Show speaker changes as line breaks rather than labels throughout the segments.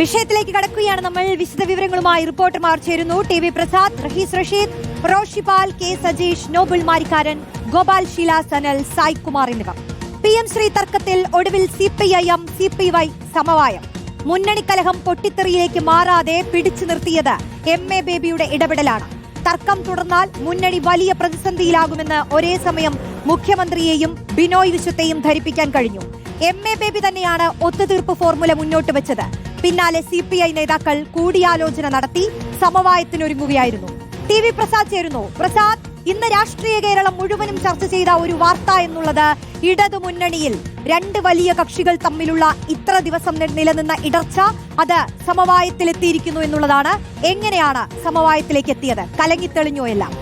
വിഷയത്തിലേക്ക് കടക്കുകയാണ് നമ്മൾ. വിശദ വിവരങ്ങളുമായി റിപ്പോർട്ടർമാർ ചേരുന്നു. T V Prasad Rahees Rasheed Roshipal K Sajeesh Noble Marikkaran Gopal Sheela Sanal Sai Kumar എന്നിവർ. പി എം ശ്രീ തർക്കത്തിൽ ഒടുവിൽ C P I M C P Y സമവായം. മുന്നണി കലഹം പൊട്ടിത്തെറിയിലേക്ക് മാറാതെ പിടിച്ചു നിർത്തിയത് എം എ ബേബിയുടെ ഇടപെടലാണ്. തർക്കം തുടർന്നാൽ മുന്നണി വലിയ പ്രതിസന്ധിയിലാകുമെന്ന് ഒരേ സമയം മുഖ്യമന്ത്രിയെയും ബിനോയ് വിശ്വത്തെയും ധരിപ്പിക്കാൻ കഴിഞ്ഞു. എം എ ബേബി തന്നെയാണ് ഒത്തുതീർപ്പ് ഫോർമുല മുന്നോട്ട് വെച്ചത്. പിന്നാലെ സി പി ഐ നേതാക്കൾ കൂടിയാലോചന നടത്തി സമവായത്തിനൊരുങ്ങുകയായിരുന്നു. ടി വി പ്രസാദ് ചേരുന്നു. പ്രസാദ് ഇന്ന് രാഷ്ട്രീയ കേരളം മുഴുവനും ചർച്ച ചെയ്ത ഒരു വാർത്ത എന്നുള്ളത് ഇടതു മുന്നണിയിൽ രണ്ട് വലിയ കക്ഷികൾ തമ്മിലുള്ള ഇത്ര ദിവസം നിലനിന്ന ഇടർച്ച അത് സമവായത്തിലെത്തിയിരിക്കുന്നു എന്നുള്ളതാണ്. എങ്ങനെയാണ് സമവായത്തിലേക്ക് എത്തിയത്? കലങ്ങിത്തെളിഞ്ഞോ എല്ലാം.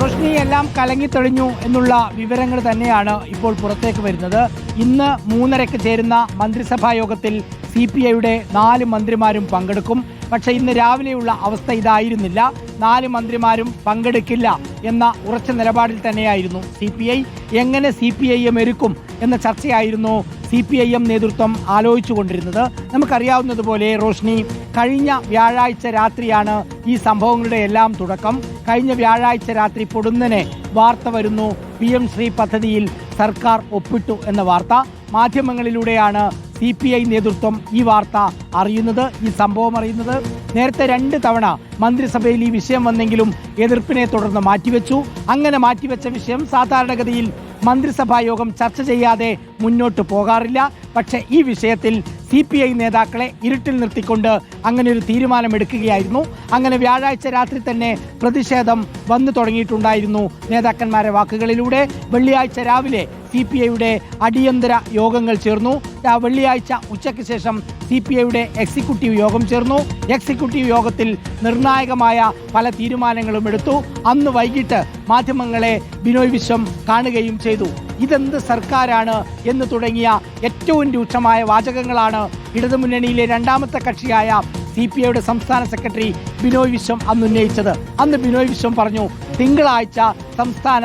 റോഷ്നി എല്ലാം കലങ്ങിത്തെളിഞ്ഞു എന്നുള്ള വിവരങ്ങൾ തന്നെയാണ് ഇപ്പോൾ പുറത്തേക്ക് വരുന്നത്. ഇന്ന് മൂന്നരയ്ക്ക് ചേരുന്ന മന്ത്രിസഭാ യോഗത്തിൽ സി പി ഐയുടെ നാല് മന്ത്രിമാരും പങ്കെടുക്കും. പക്ഷേ ഇന്ന് രാവിലെയുള്ള അവസ്ഥ ഇതായിരുന്നില്ല. നാല് മന്ത്രിമാരും പങ്കെടുക്കില്ല എന്ന ഉറച്ച നിലപാടിൽ തന്നെയായിരുന്നു സി പി ഐ. എങ്ങനെ സി പി ഐ എം ഒരുക്കും എന്ന ചർച്ചയായിരുന്നു സി പി ഐ എം നേതൃത്വം ആലോചിച്ചു കൊണ്ടിരുന്നത് നമുക്കറിയാവുന്നതുപോലെ റോഷ്നി കഴിഞ്ഞ വ്യാഴാഴ്ച രാത്രിയാണ് ഈ സംഭവങ്ങളുടെ എല്ലാം തുടക്കം. കഴിഞ്ഞ വ്യാഴാഴ്ച രാത്രി പൊടുന്നനെ വാർത്ത വരുന്നു. പി എം ശ്രീ പദ്ധതിയിൽ സർക്കാർ ഒപ്പിട്ടു എന്ന വാർത്ത. മാധ്യമങ്ങളിലൂടെയാണ് സി പി ഐ നേതൃത്വം ഈ വാർത്ത അറിയുന്നത് ഈ സംഭവം അറിയുന്നത്. നേരത്തെ രണ്ട് തവണ മന്ത്രിസഭയിൽ ഈ വിഷയം വന്നെങ്കിലും എതിർപ്പിനെ തുടർന്ന് മാറ്റിവെച്ചു. അങ്ങനെ മാറ്റിവെച്ച വിഷയം സാധാരണഗതിയിൽ മന്ത്രിസഭാ യോഗം ചർച്ച ചെയ്യാതെ മുന്നോട്ട് പോകാറില്ല. പക്ഷേ ഈ വിഷയത്തിൽ സി പി ഐ നേതാക്കളെ ഇരുട്ടിൽ നിർത്തിക്കൊണ്ട് അങ്ങനെ ഒരു തീരുമാനമെടുക്കുകയായിരുന്നു. അങ്ങനെ വ്യാഴാഴ്ച രാത്രി തന്നെ പ്രതിഷേധം വന്നു തുടങ്ങിയിട്ടുണ്ടായിരുന്നു നേതാക്കന്മാരെ വാക്കുകളിലൂടെ. വെള്ളിയാഴ്ച രാവിലെ സി പി ഐയുടെ അടിയന്തര യോഗങ്ങൾ ചേർന്നു. വെള്ളിയാഴ്ച ഉച്ചയ്ക്ക് ശേഷം സി പി ഐയുടെ എക്സിക്യൂട്ടീവ് യോഗം ചേർന്നു. എക്സിക്യൂട്ടീവ് യോഗത്തിൽ നിർണായകമായ പല തീരുമാനങ്ങളും എടുത്തു. അന്ന് വൈകിട്ട് മാധ്യമങ്ങളെ ബിനോയ് വിശ്വം കാണുകയും ചെയ്തു. ഇതെന്ത് സർക്കാരാണ് എന്ന് തുടങ്ങിയ ഏറ്റവും രൂക്ഷമായ വാചകങ്ങളാണ് ഇടതുമുന്നണിയിലെ രണ്ടാമത്തെ കക്ഷിയായ സി പി ഐയുടെ സംസ്ഥാന സെക്രട്ടറി ബിനോയ് വിശ്വം അന്ന് ഉന്നയിച്ചത്. അന്ന് ബിനോയ് വിശ്വം പറഞ്ഞു തിങ്കളാഴ്ച സംസ്ഥാന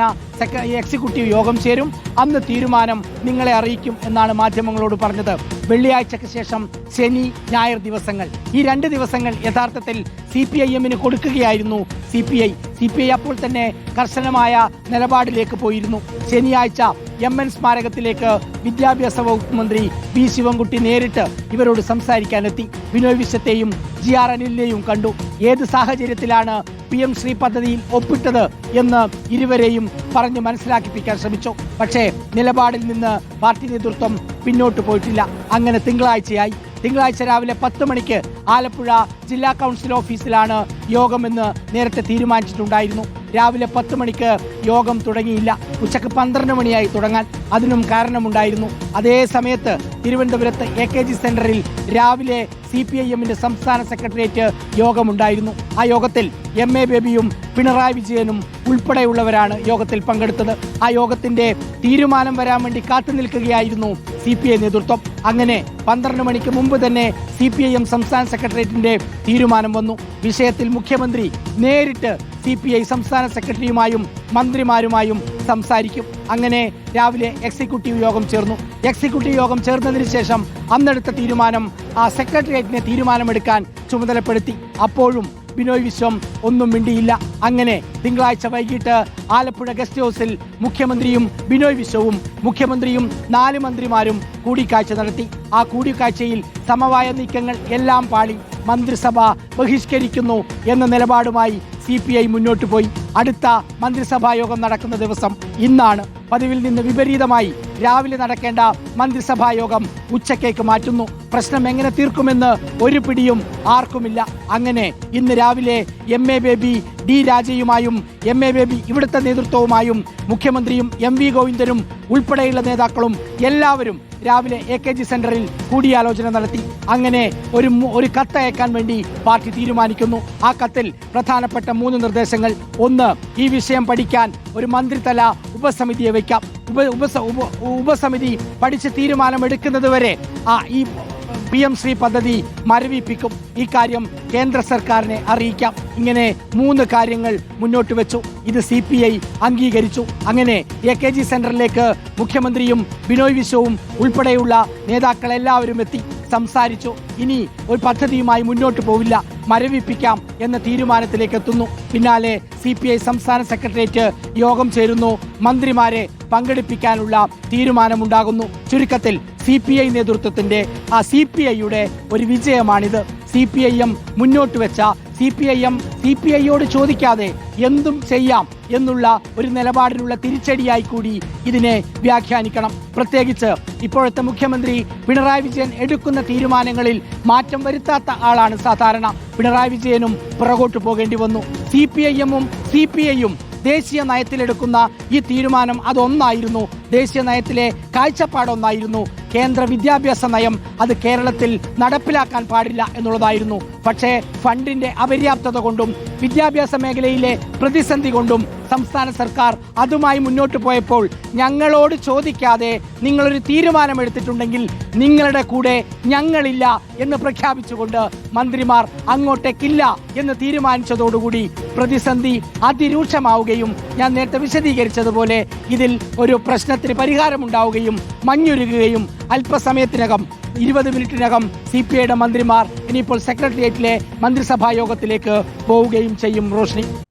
എക്സിക്യൂട്ടീവ് യോഗം ചേരും. അന്ന് തീരുമാനം നിങ്ങളെ അറിയിക്കും എന്നാണ് മാധ്യമങ്ങളോട് പറഞ്ഞത്. വെള്ളിയാഴ്ചയ്ക്ക് ശേഷം ശനി ഞായർ ദിവസങ്ങൾ. ഈ രണ്ട് ദിവസങ്ങൾ യഥാർത്ഥത്തിൽ സി പി ഐ എമ്മിന് കൊടുക്കുകയായിരുന്നു C P I. C P I അപ്പോൾ തന്നെ കർശനമായ നിലപാടിലേക്ക് പോയിരുന്നു. ശനിയാഴ്ച എം എൻ സ്മാരകത്തിലേക്ക് വിദ്യാഭ്യാസ വകുപ്പ് മന്ത്രി വി ശിവൻകുട്ടി നേരിട്ട് ഇവരോട് സംസാരിക്കാനെത്തി. വിനോയ് വിശ്വത്തെയും ജി ആർ അനിലിനെയും കണ്ടു. ഏത് സാഹചര്യത്തിലാണ് പി എം ശ്രീ പദ്ധതിയിൽ ഒപ്പിട്ടത് എന്ന് ഇരുവരെയും പറഞ്ഞ് മനസ്സിലാക്കിപ്പിക്കാൻ ശ്രമിച്ചു. പക്ഷേ നിലപാടിൽ നിന്ന് പാർട്ടി നേതൃത്വം പിന്നോട്ട് പോയിട്ടില്ല. അങ്ങനെ തിങ്കളാഴ്ചയായി. തിങ്കളാഴ്ച രാവിലെ പത്ത് മണിക്ക് ആലപ്പുഴ ജില്ലാ കൗൺസിൽ ഓഫീസിലാണ് യോഗമെന്ന് നേരത്തെ തീരുമാനിച്ചിട്ടുണ്ടായിരുന്നു. രാവിലെ പത്ത് മണിക്ക് യോഗം തുടങ്ങിയില്ല. ഉച്ചയ്ക്ക് പന്ത്രണ്ട് മണിയായി തുടങ്ങാൻ അതിനും കാരണമുണ്ടായിരുന്നു. അതേ സമയത്ത് തിരുവനന്തപുരത്ത് എ കെ ജി സെന്ററിൽ രാവിലെ സി പി ഐ എമ്മിന്റെ സംസ്ഥാന സെക്രട്ടേറിയറ്റ് യോഗമുണ്ടായിരുന്നു. ആ യോഗത്തിൽ എം എ ബേബിയും പിണറായി വിജയനും ഉൾപ്പെടെയുള്ളവരാണ് യോഗത്തിൽ പങ്കെടുത്തത്. ആ യോഗത്തിന്റെ തീരുമാനം വരാൻ വേണ്ടി കാത്തു നിൽക്കുകയായിരുന്നു സി പി ഐ നേതൃത്വം. അങ്ങനെ പന്ത്രണ്ട് മണിക്ക് മുമ്പ് തന്നെ സി പി ഐ എം സംസ്ഥാന സെക്രട്ടേറിയറ്റിന്റെ തീരുമാനം വന്നു. വിഷയത്തിൽ മുഖ്യമന്ത്രി നേരിട്ട് സി പി ഐ സംസ്ഥാന സെക്രട്ടറിയുമായും മന്ത്രിമാരുമായും സംസാരിക്കും. അങ്ങനെ രാവിലെ എക്സിക്യൂട്ടീവ് യോഗം ചേർന്നു. എക്സിക്യൂട്ടീവ് യോഗം ചേർന്നതിന് ശേഷം അന്നെടുത്ത തീരുമാനം ആ സെക്രട്ടേറിയറ്റിനെ തീരുമാനമെടുക്കാൻ ചുമതലപ്പെടുത്തി. അപ്പോഴും ബിനോയ് വിശ്വം ഒന്നും മിണ്ടിയില്ല. അങ്ങനെ തിങ്കളാഴ്ച വൈകിട്ട് ആലപ്പുഴ ഗസ്റ്റ് ഹൗസിൽ മുഖ്യമന്ത്രിയും ബിനോയ് വിശ്വവും മുഖ്യമന്ത്രിയും നാല് മന്ത്രിമാരും കൂടിക്കാഴ്ച നടത്തി. ആ കൂടിക്കാഴ്ചയിൽ സമവായ നീക്കങ്ങൾ എല്ലാം പാളി. മന്ത്രിസഭ ബഹിഷ്കരിക്കുന്നു എന്ന നിലപാടുമായി സി പി ഐ മുന്നോട്ട് പോയി. അടുത്ത മന്ത്രിസഭാ യോഗം നടക്കുന്ന ദിവസം ഇന്നാണ്. പതിവിൽ നിന്ന് വിപരീതമായി രാവിലെ നടക്കേണ്ട മന്ത്രിസഭാ യോഗം ഉച്ചക്കേക്ക് മാറ്റുന്നു. പ്രശ്നം എങ്ങനെ തീർക്കുമെന്ന് ഒരു പിടിയും ആർക്കുമില്ല. അങ്ങനെ ഇന്ന് രാവിലെ എം എ ബേബി ഡി രാജയുമായും എം എ ബേബി ഇവിടുത്തെ നേതൃത്വവുമായും മുഖ്യമന്ത്രിയും എം വി ഗോവിന്ദനും ഉൾപ്പെടെയുള്ള നേതാക്കളും എല്ലാവരും രാവിലെ എ കെ ജി സെന്ററിൽ കൂടിയാലോചന നടത്തി. അങ്ങനെ ഒരു ഒരു കത്ത് അയക്കാൻ വേണ്ടി പാർട്ടി തീരുമാനിക്കുന്നു. ആ കത്തിൽ പ്രധാനപ്പെട്ട മൂന്ന് നിർദ്ദേശങ്ങൾ. ഒന്ന് ഈ വിഷയം പഠിക്കാൻ ഒരു മന്ത്രിതല ഉപസമിതിയെ വയ്ക്കാം. ഉപ ഉപസ ഉപ ഉപസമിതി പഠിച്ച് തീരുമാനമെടുക്കുന്നത് വരെ ആ ഈ പി എം ശ്രീ പദ്ധതി മരവിപ്പിക്കും. ഇക്കാര്യം കേന്ദ്ര സർക്കാരിനെ അറിയിക്കാം. ഇങ്ങനെ മൂന്ന് കാര്യങ്ങൾ മുന്നോട്ട് വെച്ചു. ഇത് സി പി ഐ അംഗീകരിച്ചു. അങ്ങനെ എ കെ ജി സെന്ററിലേക്ക് മുഖ്യമന്ത്രിയും ബിനോയ് വിശ്വവും ഉൾപ്പെടെയുള്ള നേതാക്കൾ എല്ലാവരും എത്തി സംസാരിച്ചു. ഇനി ഒരു പദ്ധതിയുമായി മുന്നോട്ട് പോവില്ല. മരവിപ്പിക്കാം എന്ന തീരുമാനത്തിലേക്ക് എത്തുന്നു. പിന്നാലെ സി പി ഐ സംസ്ഥാന സെക്രട്ടേറിയറ്റ് യോഗം ചേരുന്നു. മന്ത്രിമാരെ പങ്കെടുപ്പിക്കാനുള്ള തീരുമാനമുണ്ടാകുന്നു. ചുരുക്കത്തിൽ സി പി ഐ നേതൃത്വത്തിന്റെ ആ സി പി ഐയുടെ ഒരു വിജയമാണിത്. സി പി ഐ എം മുന്നോട്ട് വെച്ച C P I M C P ഐയോട് ചോദിക്കാതെ എന്തും ചെയ്യാം എന്നുള്ള ഒരു നിലപാടിനുള്ള തിരിച്ചടിയായി കൂടി ഇതിനെ വ്യാഖ്യാനിക്കണം. പ്രത്യേകിച്ച് ഇപ്പോഴത്തെ മുഖ്യമന്ത്രി പിണറായി വിജയൻ എടുക്കുന്ന തീരുമാനങ്ങളിൽ മാറ്റം വരുത്താത്ത ആളാണ് സാധാരണ. പിണറായി വിജയനും പുറകോട്ട് പോകേണ്ടി വന്നു. സി പി ഐ എമ്മും സി പി ഐയും ദേശീയ നയത്തിലെടുക്കുന്ന ഈ തീരുമാനം അതൊന്നായിരുന്നു. ദേശീയ നയത്തിലെ കാഴ്ചപ്പാടൊന്നായിരുന്നു. കേന്ദ്ര വിദ്യാഭ്യാസ നയം അത് കേരളത്തിൽ നടപ്പിലാക്കാൻ പാടില്ല എന്നുള്ളതായിരുന്നു. പക്ഷേ ഫണ്ടിന്റെ അപര്യാപ്തത കൊണ്ടും വിദ്യാഭ്യാസ മേഖലയിലെ പ്രതിസന്ധി കൊണ്ടും സംസ്ഥാന സർക്കാർ അതുമായി മുന്നോട്ട് പോയപ്പോൾ ഞങ്ങളോട് ചോദിക്കാതെ നിങ്ങളൊരു തീരുമാനമെടുത്തിട്ടുണ്ടെങ്കിൽ നിങ്ങളുടെ കൂടെ ഞങ്ങളില്ല എന്ന് പ്രഖ്യാപിച്ചുകൊണ്ട് മന്ത്രിമാർ അങ്ങോട്ടേക്കില്ല എന്ന് തീരുമാനിച്ചതോടുകൂടി പ്രതിസന്ധി അതിരൂക്ഷമാവുകയും ഞാൻ നേരത്തെ വിശദീകരിച്ചതുപോലെ ഇതിൽ ഒരു പ്രശ്നത്തിന് പരിഹാരമുണ്ടാവുകയും മഞ്ഞുരുകുകയും അല്പസമയത്തിനകം ഇരുപത് മിനിറ്റിനകം സി പി ഐയുടെ മന്ത്രിമാർ ഇനിയിപ്പോൾ സെക്രട്ടേറിയറ്റിലെ മന്ത്രിസഭാ യോഗത്തിലേക്ക് പോവുകയും ചെയ്യും റോഷ്നി.